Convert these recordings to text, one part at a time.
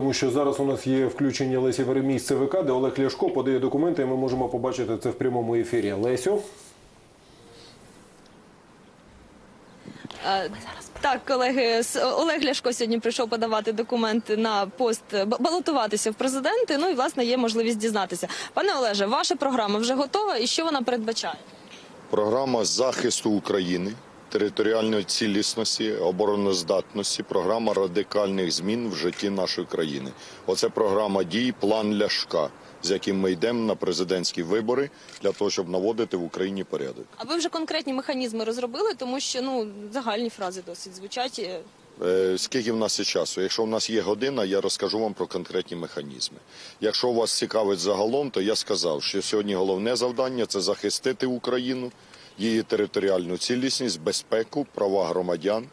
Тому що зараз у нас є включення Лесі Веремій з ЦВК, де Олег Ляшко подає документи, і ми можемо побачити це в прямому ефірі. Лесю, Так, колеги, Олег Ляшко сьогодні прийшов подавати документи на пост балотуватися в президенти. Ну і власне є можливість дізнатися. Пане Олеже, ваша програма вже готова, і що вона передбачає? Програма захисту України, територіальної цілісності, обороноздатності, програма радикальних змін в житті нашої країни. Оце програма дій, план Ляшка, з яким ми йдемо на президентські вибори для того, щоб наводити в Україні порядок. А ви вже конкретні механізми розробили, тому що ну загальні фрази досить звучать. Е, Скільки в нас є часу? Якщо в нас є година, я розкажу вам про конкретні механізми. Якщо вас цікавить загалом, то я сказав, що сьогодні головне завдання це захистити Україну, її територіальну цілісність, безпеку, права громадян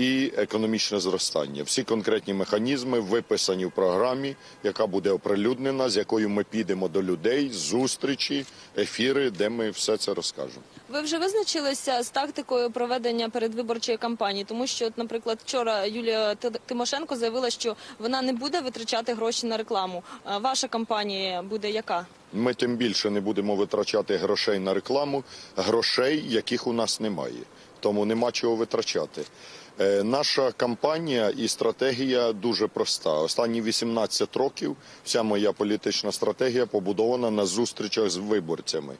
і економічне зростання. Всі конкретні механізми виписані в програмі, яка буде оприлюднена, з якою ми підемо до людей, зустрічі, ефіри, де ми все це розкажемо. Ви вже визначилися з тактикою проведення передвиборчої кампанії, тому що, от, наприклад, вчора Юлія Тимошенко заявила, що вона не буде витрачати гроші на рекламу. Ваша кампанія буде яка? Ми тим більше не будемо витрачати грошей на рекламу, грошей, яких у нас немає. Тому нема чого витрачати. Е, наша кампанія і стратегія дуже проста. Останні 18 років вся моя політична стратегія побудована на зустрічах з виборцями.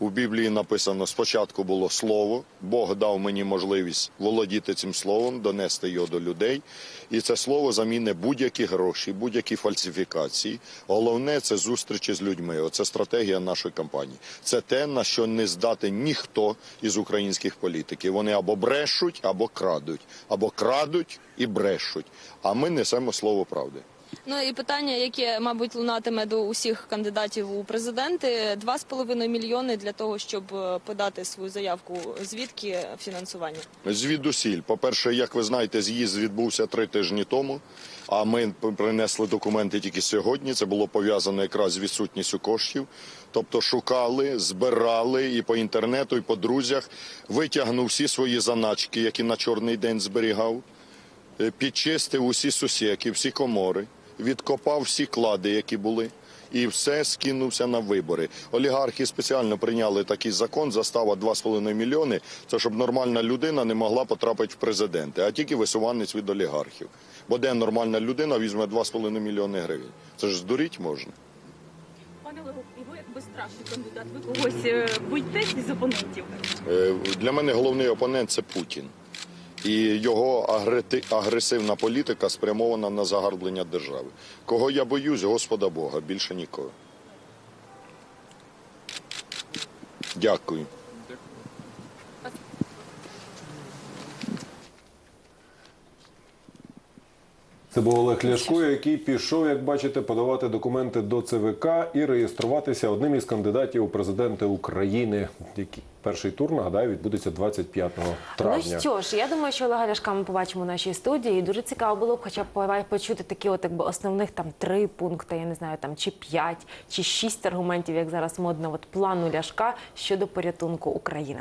У Біблії написано: спочатку було слово, Бог дав мені можливість володіти цим словом, донести його до людей. І це слово заміне будь-які гроші, будь-які фальсифікації. Головне це зустрічі з людьми. Оце стратегія нашої кампанії. Це те, на що не здатен ніхто із українських політиків. Вони або брешуть, або крадуть, або крадуть і брешуть. А ми несемо слово правди. Ну і питання, яке, мабуть, лунатиме до усіх кандидатів у президенти: 2,5 мільйони для того, щоб е, подати свою заявку. Звідки фінансування? Звідусіль. По-перше, як ви знаєте, з'їзд відбувся три тижні тому, а ми принесли документи тільки сьогодні. Це було пов'язано якраз з відсутністю коштів. Тобто шукали, збирали і по інтернету, і по друзях. Витягнув всі свої заначки, які на чорний день зберігав. Е, Підчистив усі сусіки, всі комори, відкопав всі клади, які були. І все скинувся на вибори. Олігархи спеціально прийняли такий закон, застава 2,5 мільйони. Це щоб нормальна людина не могла потрапити в президенти, а тільки висуванець від олігархів. Бо де нормальна людина візьме 2,5 мільйони гривень. Це ж здуріть можна. Пане Олегу, і ви як безстрашний кандидат, ви когось е, боїтесь із опонентів? Е, Для мене головний опонент це Путін. І його агресивна політика спрямована на загарблення держави. Кого я боюсь, Господа Бога, більше нікого. Дякую. Це був Олег Ляшко, який пішов, як бачите, подавати документи до ЦВК і реєструватися одним із кандидатів у президенти України. Який перший тур нагадаю відбудеться 25 травня. Ну що ж, я думаю, що Олега Ляшка ми побачимо в нашій студії. І дуже цікаво було б хоча б почути такі, от якби основних там три пункти, я не знаю, там чи п'ять, чи шість аргументів, як зараз модно, от плану Ляшка щодо порятунку України.